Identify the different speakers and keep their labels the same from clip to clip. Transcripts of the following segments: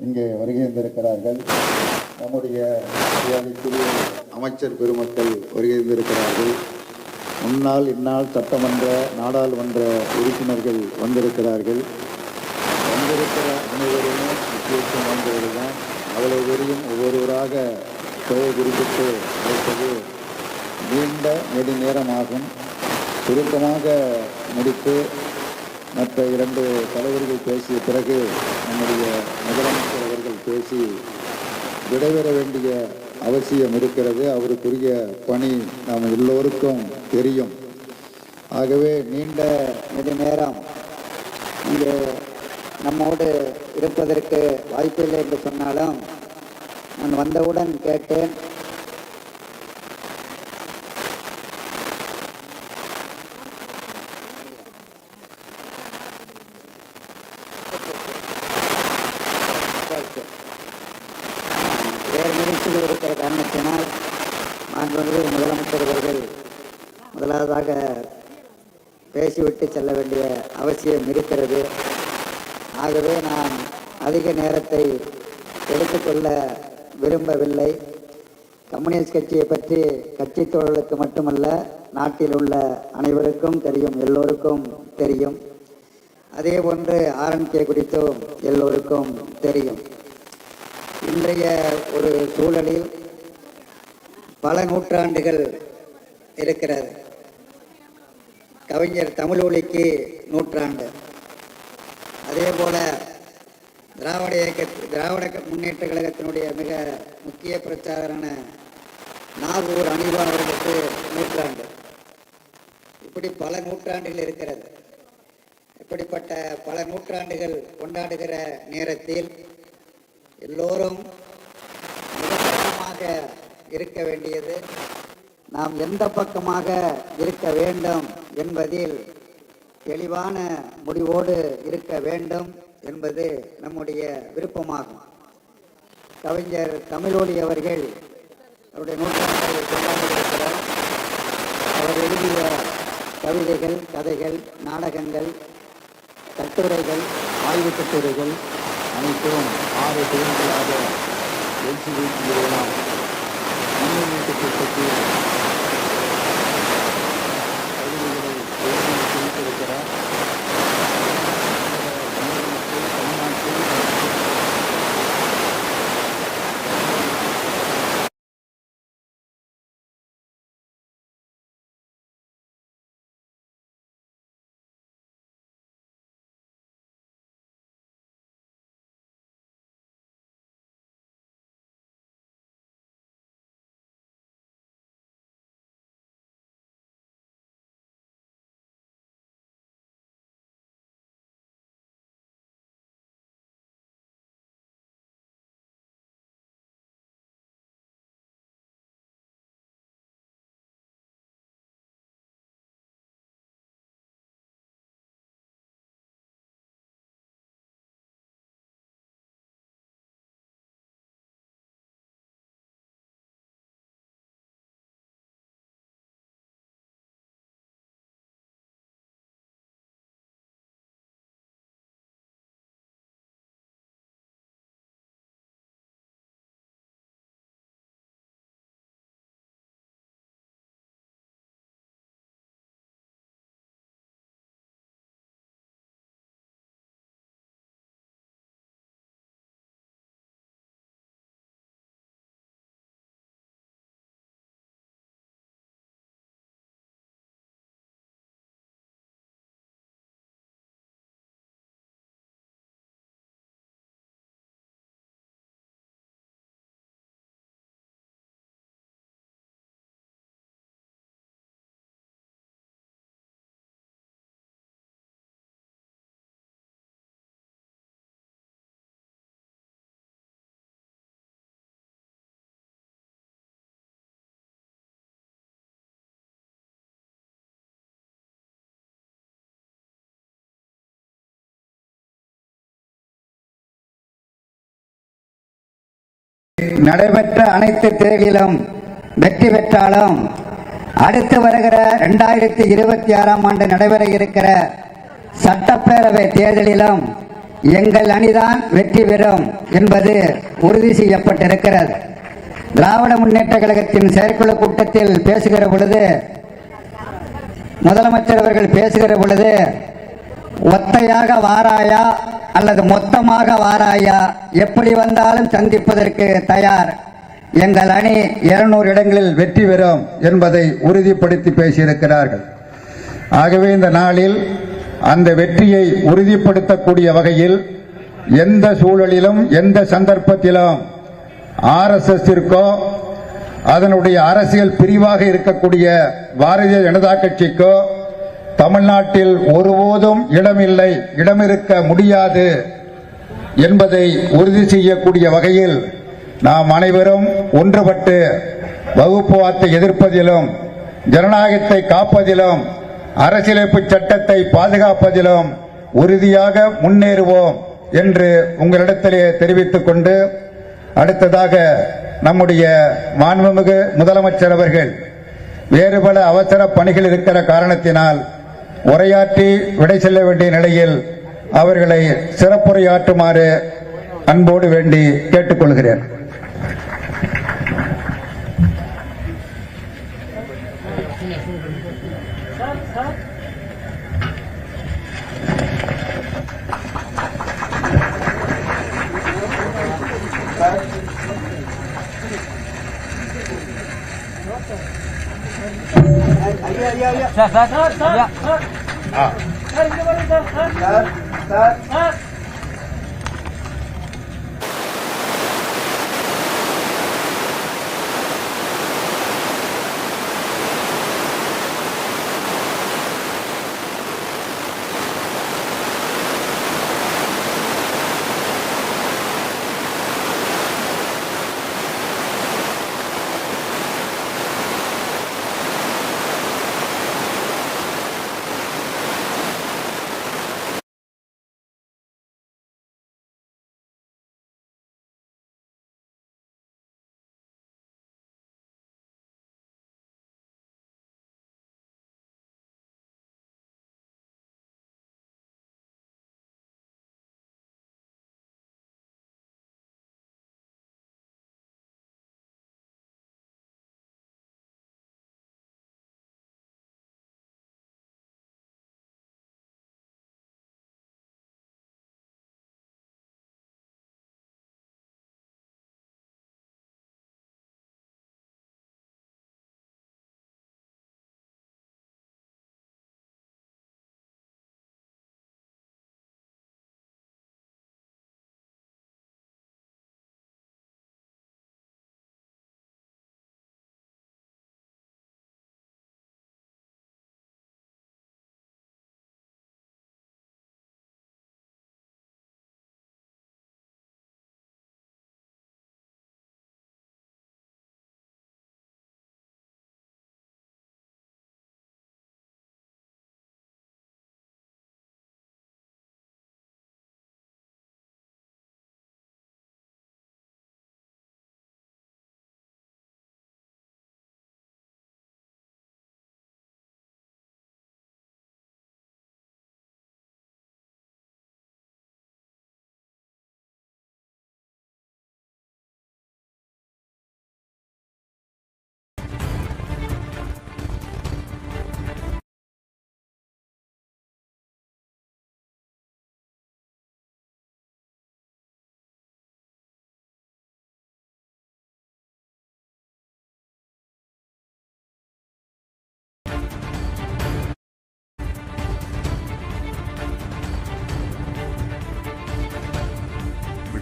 Speaker 1: இங்கே வருகை வந்திருக்கிறார்கள் நம்முடைய மரியாதைக்குரிய அமைச்சர் பெருமக்கள் வருகை வந்திருக்கிறார்கள் முன்னாள் இந்நாள் சட்டமன்ற நாடாளுமன்ற உறுப்பினர்கள் வந்திருக்கிறார்கள். வந்திருக்கிற அனைவருமே முக்கியத்துவம் வாய்ந்தவர்கள் தான் அவ்வளவு பேரையும் ஒவ்வொருவராக பெயர் குறிப்பிட்டு அழைப்பது நீண்ட நெடுநேரமாகும். சுருக்கமாக முடித்து மற்ற இரண்டு தலைவர்கள் பேசிய பிறகு நம்முடைய விடைபெற வேண்டிய அவசியம் இருக்கிறது. அவருக்குரிய பணி நாம் எல்லோருக்கும் தெரியும். ஆகவே நீண்ட
Speaker 2: நெடுநேரம் இங்கே நம்மோடு இருப்பதற்கு வாய்ப்பில்லை என்று சொன்னாலும் நான் வந்தவுடன் கேட்டேன். வேறு இருக்கிற காரணத்தினால் மாண்புமிகு முதலமைச்சர் அவர்கள் முதலாவதாக பேசிவிட்டு செல்ல வேண்டிய அவசியம் இருக்கிறது. ஆகவே நான் அதிக நேரத்தை எடுத்துக்கொள்ள விரும்பவில்லை. கம்யூனிஸ்ட் கட்சியை பற்றி கட்சி தோழர்களுக்கு மட்டுமல்ல நாட்டில் உள்ள அனைவருக்கும் தெரியும் எல்லோருக்கும் தெரியும். அதே போன்று ஆர்என்கே குறித்தும் எல்லோருக்கும் தெரியும். இன்றைய ஒரு சூழலில் பல நூற்றாண்டுகள் இருக்கிறது. கவிஞர் தமிழொலிக்கு நூற்றாண்டு. அதே போல திராவிட இயக்க திராவிட முன்னேற்ற கழகத்தினுடைய மிக முக்கிய பிரச்சாரரான நாகூர் அனிபா அவர்களுக்கு நூற்றாண்டு. இப்படி பல நூற்றாண்டுகள் இருக்கிறது. இப்படிப்பட்ட பல நூற்றாண்டுகள் கொண்டாடுகிற நேரத்தில் எல்லோரும் மிக இருக்க வேண்டியது. நாம் எந்த பக்கமாக இருக்க வேண்டும் என்பதில் தெளிவான முடிவோடு இருக்க வேண்டும் என்பது நம்முடைய விருப்பமாகும். கவிஞர் தமிழொலி அவர்கள் அவருடைய நூற்றாண்டை கொண்டாடியிருக்கிறார். அவர் எழுதிய கவிதைகள் கதைகள் நாடகங்கள் கட்டுரைகள் ஆய்வு கட்டுரைகள்
Speaker 1: அனைத்தும் ஆறு தொகுதிகளாக எழுச்சி வீழ்த்தியுள்ளோம் முன்னேற்ற திட்டத்தில்
Speaker 2: நடைபெற்ற அனைத்து தேர்விலும் வெற்றி பெற்றாலும் அடுத்து வருகிற ரெண்டாயிரத்தி இருபத்தி ஆறாம் ஆண்டு நடைபெற இருக்கிற சட்டப்பேரவை தேர்தலிலும் எங்கள் அணிதான் வெற்றி பெறும் என்பது உறுதி செய்யப்பட்டிருக்கிறது. திராவிட முன்னேற்ற கழகத்தின் செயற்குழு கூட்டத்தில் பேசுகிற பொழுது முதலமைச்சர் அவர்கள் பேசுகிற பொழுது ஒத்தையாக வாராயா அல்லது மொத்தமாக வாராயா? எப்படி வந்தாலும் சந்திப்பதற்கு தயார். எங்கள் அணி இருநூறு இடங்களில்
Speaker 3: வெற்றி பெறும் என்பதை உறுதிப்படுத்தி பேசியிருக்கிறார்கள். ஆகவே இந்த நாளில் அந்த வெற்றியை உறுதிப்படுத்தக்கூடிய வகையில் எந்த சூழலிலும் எந்த சந்தர்ப்பத்திலும் ஆர்எஸ்எஸ்ஸிற்கோ அதனுடைய அரசியல் பிரிவாக இருக்கக்கூடிய பாரதிய ஜனதா கட்சிக்கோ தமிழ்நாட்டில் ஒருபோதும் இடமில்லை இடமிருக்க முடியாது என்பதை உறுதி செய்யக்கூடிய வகையில் நாம் அனைவரும் ஒன்றுபட்டு வகுப்புவாத்தை எதிர்ப்பதிலும் ஜனநாயகத்தை காப்பதிலும் அரசியலமைப்பு சட்டத்தை பாதுகாப்பதிலும் உறுதியாக முன்னேறுவோம் என்று உங்களிடத்திலே தெரிவித்துக் கொண்டு அடுத்ததாக நம்முடைய மாண்புமிகு முதலமைச்சர் அவர்கள் வேறு பல அவசர பணிகள் இருக்கிற காரணத்தினால் உரையாற்றி விடை செல்ல வேண்டிய நிலையில் அவர்களை சிறப்புரையாற்றுமாறு அன்போடு வேண்டி கேட்டுக்கொள்கிறேன்.
Speaker 4: স্যার স্যার স্যার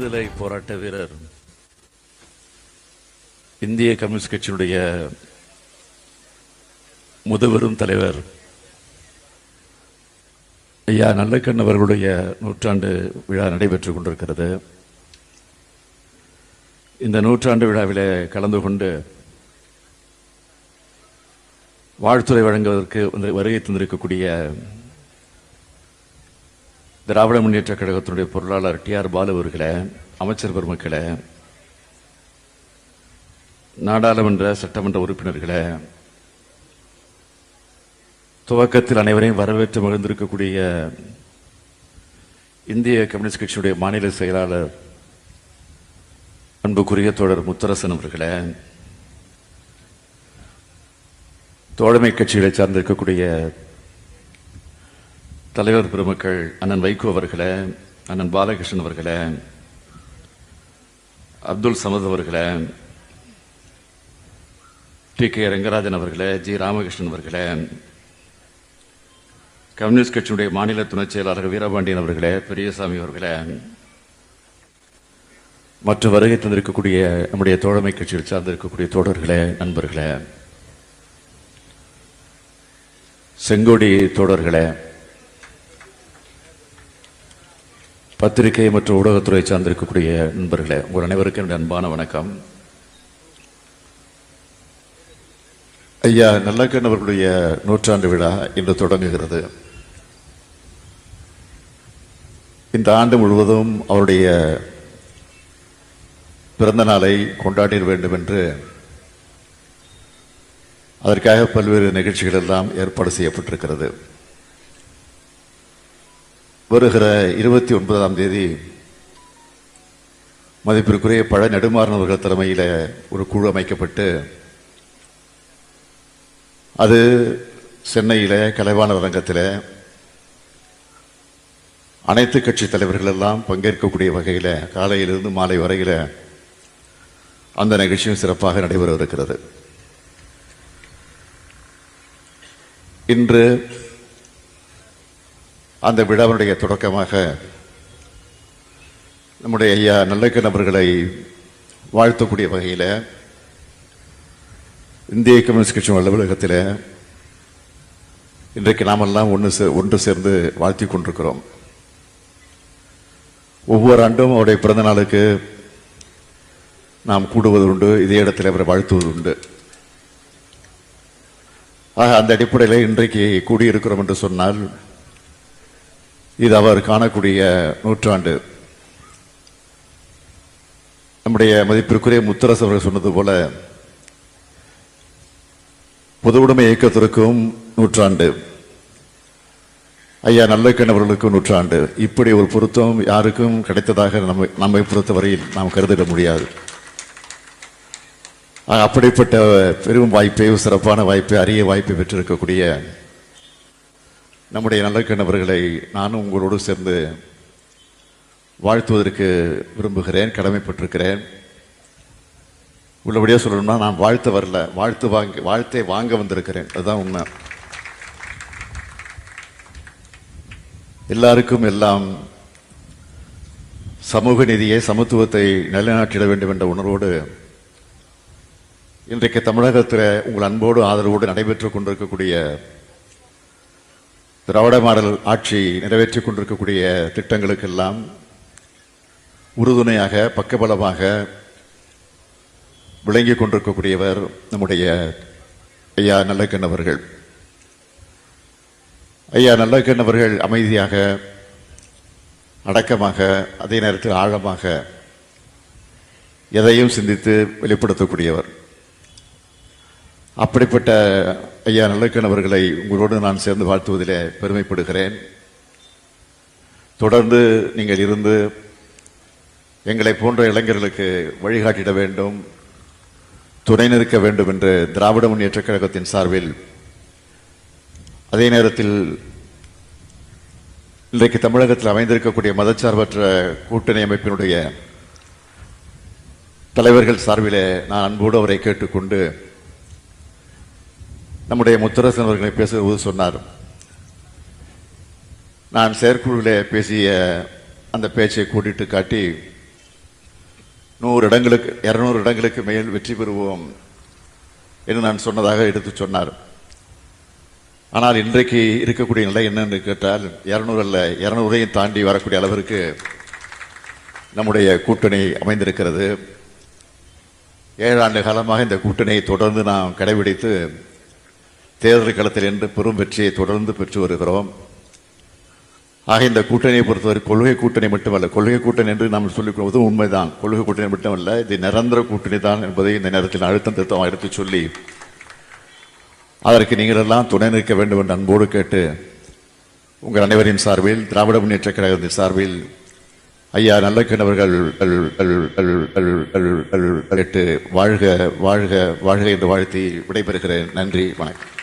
Speaker 4: விடுதலை போராட்ட வீரர் இந்திய கம்யூனிஸ்ட் கட்சியினுடைய முதுபெரும் தலைவர் ஐயா நல்லக்கண் அவர்களுடைய நூற்றாண்டு விழா நடைபெற்றுக் கொண்டிருக்கிறது. இந்த நூற்றாண்டு விழாவில் கலந்து கொண்டு வாழ்த்துறை வழங்குவதற்கு வருகை தந்திருக்கக்கூடிய திராவிட முன்னேற்ற கழகத்தினுடைய பொருளாளர் டி ஆர் பாலு அவர்களை அமைச்சர் பெருமக்களை நாடாளுமன்ற சட்டமன்ற உறுப்பினர்களை துவக்கத்தில் அனைவரையும் வரவேற்று மகிழ்ந்திருக்கக்கூடிய இந்திய கம்யூனிஸ்ட் கட்சியுடைய மாநில செயலாளர் அன்புக்குரிய தோழர் முத்தரசன் அவர்களே தோழமை கட்சிகளை சார்ந்திருக்கக்கூடிய தலைவர் பெருமக்கள் அண்ணன் வைகோ அவர்களே அண்ணன் பாலகிருஷ்ணன் அவர்களே அப்துல் சமத் அவர்களே டி கே ரங்கராஜன் அவர்களே ஜி ராமகிருஷ்ணன் அவர்களே கம்யூனிஸ்ட் கட்சியினுடைய மாநில துணைச் செயலாளர் வீரபாண்டியன் அவர்களே பெரியசாமி அவர்களே மற்ற வருகை தந்திருக்கக்கூடிய நம்முடைய தோழமை கட்சியில் சார்ந்திருக்கக்கூடிய தோழர்களே நண்பர்களே செங்கோடி தோழர்களே பத்திரிகை மற்றும் ஊடகத்துறை சார்ந்திருக்கக்கூடிய நண்பர்களே உங்கள் அனைவருக்கும் என்னுடைய அன்பான வணக்கம். ஐயா நல்லக்கண் அவர்களுடைய நூற்றாண்டு விழா இன்று தொடங்குகிறது. இந்த ஆண்டு முழுவதும் அவருடைய பிறந்த நாளை கொண்டாடிட வேண்டும் என்று அதற்காக பல்வேறு நிகழ்ச்சிகள் எல்லாம் ஏற்பாடு செய்யப்பட்டிருக்கிறது. வருகிற இருபத்தி ஒன்பதாம் தேதி மதிப்பிற்குரிய பழ நெடுமாறனவர்கள் தலைமையில் ஒரு குழு அமைக்கப்பட்டு அது சென்னையில் கலைவாணர் அரங்கத்தில் அனைத்து கட்சி தலைவர்கள் எல்லாம் பங்கேற்கக்கூடிய வகையில் காலையிலிருந்து மாலை வரையில் அந்த நிகழ்ச்சியும் சிறப்பாக நடைபெறவிருக்கிறது இன்று அந்த விழாவினுடைய தொடக்கமாக நம்முடைய ஐயா நல்லக்க நபர்களை வாழ்த்தக்கூடிய வகையில் இந்திய கம்யூனிஸ்ட் கட்சி அலுவலகத்தில் இன்றைக்கு நாமெல்லாம் ஒன்று சே ஒன்று சேர்ந்து வாழ்த்தி கொண்டிருக்கிறோம். ஒவ்வொரு ஆண்டும் அவருடைய பிறந்த நாளுக்கு நாம் கூடுவது உண்டு இதே இடத்தில் அவரை வாழ்த்துவது உண்டு. ஆக அந்த அடிப்படையில் இன்றைக்கு கூடியிருக்கிறோம் என்று சொன்னால் இது அவர் காணக்கூடிய நூற்றாண்டு. நம்முடைய மதிப்பிற்குரிய முத்தரசு அவர்கள் சொன்னது போல பொதுவுடைமை இயக்கத்திற்கும் நூற்றாண்டு. ஐயா நல்லக்கண் அவர்களுக்கும் நூற்றாண்டு. இப்படி ஒரு பொருத்தம் யாருக்கும் கிடைத்ததாக நம்மை நம்மை பொறுத்தவரையில் நாம் கருதிட முடியாது. அப்படிப்பட்ட பெரும் வாய்ப்பை சிறப்பான வாய்ப்பை அரிய வாய்ப்பை பெற்றிருக்கக்கூடிய நம்முடைய நல்லக்கண் அவர்களை நானும் உங்களோடு சேர்ந்து வாழ்த்துவதற்கு விரும்புகிறேன் கடமைப்பட்டிருக்கிறேன். உள்ளபடியாக சொல்லணும்னா நான் வாழ்த்து வரல. வாழ்த்து வாங்க வாழ்த்தை வாங்க வந்திருக்கிறேன். அதுதான் உண்மை. எல்லாருக்கும் எல்லாம் சமூக நிதியை சமத்துவத்தை நிலைநாட்டிட வேண்டும் என்ற உணர்வோடு இன்றைக்கு தமிழகத்தில் உங்கள் அன்போடு ஆதரவோடு நடைபெற்றுக் கொண்டிருக்கக்கூடிய திராவிட மாடல் ஆட்சி நிறைவேற்றிக் கொண்டிருக்கக்கூடிய திட்டங்களுக்கெல்லாம் உறுதுணையாக பக்கபலமாக விளங்கி கொண்டிருக்கக்கூடியவர் நம்முடைய ஐயா நல்லக்கண் அவர்கள். ஐயா நல்லக்கண் அவர்கள் அமைதியாக அடக்கமாக அதே நேரத்தில் ஆழமாக எதையும் சிந்தித்து வெளிப்படுத்தக்கூடியவர். அப்படிப்பட்ட ஐயா நல்லக்கன் அவர்களை உங்களோடு நான் சேர்ந்து வாழ்த்துவதிலே பெருமைப்படுகிறேன். தொடர்ந்து நீங்கள் இருந்து எங்களை போன்ற இளைஞர்களுக்கு வழிகாட்டிட வேண்டும் துணை நிற்க வேண்டும் என்று திராவிட முன்னேற்றக் கழகத்தின் சார்பில் அதே நேரத்தில் இன்றைக்கு தமிழகத்தில் அமைந்திருக்கக்கூடிய மதச்சார்பற்ற கூட்டணி அமைப்பினுடைய தலைவர்கள் சார்பிலே நான் அன்போடு அவரை கேட்டுக்கொண்டு நம்முடைய முத்தரசன் அவர்களை பேசும்போது சொன்னார். நான் செயற்குழுவிலே பேசிய அந்த பேச்சை கூட்டிட்டு காட்டி நூறு இடங்களுக்கு இரநூறு இடங்களுக்கு மேல் வெற்றி பெறுவோம் என்று நான் சொன்னதாக எடுத்து சொன்னார். ஆனால் இன்றைக்கு இருக்கக்கூடிய நிலை என்னன்னு கேட்டால் இரநூறு அல்ல இரநூறையும் தாண்டி வரக்கூடிய அளவிற்கு நம்முடைய கூட்டணி அமைந்திருக்கிறது. ஏழாண்டு காலமாக இந்த கூட்டணியை தொடர்ந்து நாம் கடைபிடித்து தேர்தல் களத்தில் என்று பெரும் வெற்றியை தொடர்ந்து பெற்று வருகிறோம் ஆக இந்த கூட்டணியை பொறுத்தவரை கொள்கை கூட்டணி மட்டுமல்ல கொள்கை கூட்டணி என்று நாம் சொல்லிக் கொள்வதும் உண்மைதான் கொள்கை கூட்டணி மட்டுமல்ல இது நிரந்தர கூட்டணி தான் என்பதை இந்த நேரத்தில் அழுத்தம் திருத்தமாக எடுத்துச் சொல்லி அதற்கு நீங்கள் எல்லாம் துணை நிற்க வேண்டும் என்று அன்போடு கேட்டு உங்கள் அனைவரின் சார்பில் திராவிட முன்னேற்ற கழகத்தின் சார்பில் ஐயா நல்ல கிணவர்கள் வாழ்க வாழ்க வாழ்க என்று வாழ்த்தி விடைபெறுகிறேன் நன்றி வணக்கம்